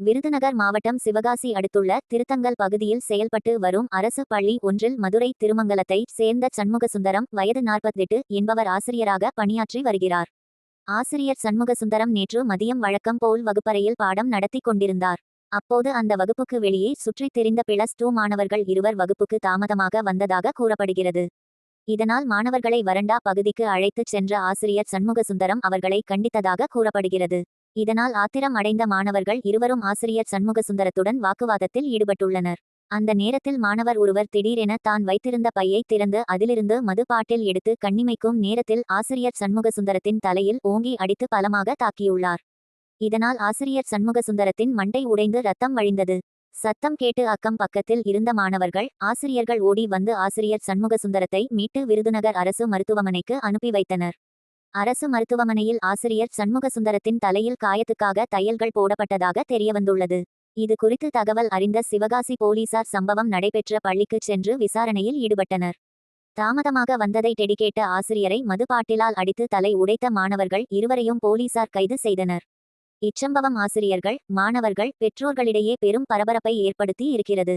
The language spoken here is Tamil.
விருதுநகர் மாவட்டம் சிவகாசி அடுத்துள்ள திருத்தங்கல் பகுதியில் செயல்பட்டு வரும் அரசு பள்ளி ஒன்றில் மதுரை திருமங்கலத்தை சேர்ந்த சண்முகசுந்தரம் வயது நாற்பத்தெட்டு என்பவர் ஆசிரியராக பணியாற்றி வருகிறார். ஆசிரியர் சண்முகசுந்தரம் நேற்று மதியம் வழக்கம் போல் வகுப்பறையில் பாடம் நடத்தி கொண்டிருந்தார். அப்போது அந்த வகுப்புக்கு வெளியே சுற்றித் திரிந்த பிளஸ் டூ மாணவர்கள் இருவர் வகுப்புக்கு தாமதமாக வந்ததாக கூறப்படுகிறது. இதனால் மாணவர்களை வறண்டா பகுதிக்கு அழைத்துச் சென்ற ஆசிரியர் சண்முகசுந்தரம் அவர்களை கண்டித்ததாக கூறப்படுகிறது. இதனால் ஆத்திரம் அடைந்த மாணவர்கள் இருவரும் ஆசிரியர் சண்முகசுந்தரத்துடன் வாக்குவாதத்தில் ஈடுபட்டுள்ளனர். அந்த நேரத்தில் மாணவர் ஒருவர் திடீரென தான் வைத்திருந்த பையை திறந்து அதிலிருந்து மது பாட்டில் எடுத்து கண்ணிமைக்கும் நேரத்தில் ஆசிரியர் சண்முகசுந்தரத்தின் தலையில் ஓங்கி அடித்து பலமாக தாக்கியுள்ளார். இதனால் ஆசிரியர் சண்முகசுந்தரத்தின் மண்டை உடைந்து ரத்தம் வழிந்தது. சத்தம் கேட்டு அக்கம் பக்கத்தில் இருந்த மாணவர்கள் ஆசிரியர்கள் ஓடி வந்து ஆசிரியர் சண்முகசுந்தரத்தை மீட்டு விருதுநகர் அரசு மருத்துவமனைக்கு அனுப்பி வைத்தனர். அரசு மருத்துவமனையில் ஆசிரியர் சண்முகசுந்தரத்தின் தலையில் காயத்துக்காக தையல்கள் போடப்பட்டதாக தெரியவந்துள்ளது. இது குறித்து தகவல் அறிந்த சிவகாசி போலீசார் சம்பவம் நடைபெற்ற பள்ளிக்கு சென்று விசாரணையில் ஈடுபட்டனர். தாமதமாக வந்ததை டெடிகேட்ட ஆசிரியரை மதுபாட்டிலால் அடித்து தலை உடைத்த மாணவர்கள் இருவரையும் போலீசார் கைது செய்தனர். இச்சம்பவம் ஆசிரியர்கள் மாணவர்கள் பெற்றோர்களிடையே பெரும் பரபரப்பை ஏற்படுத்தி இருக்கிறது.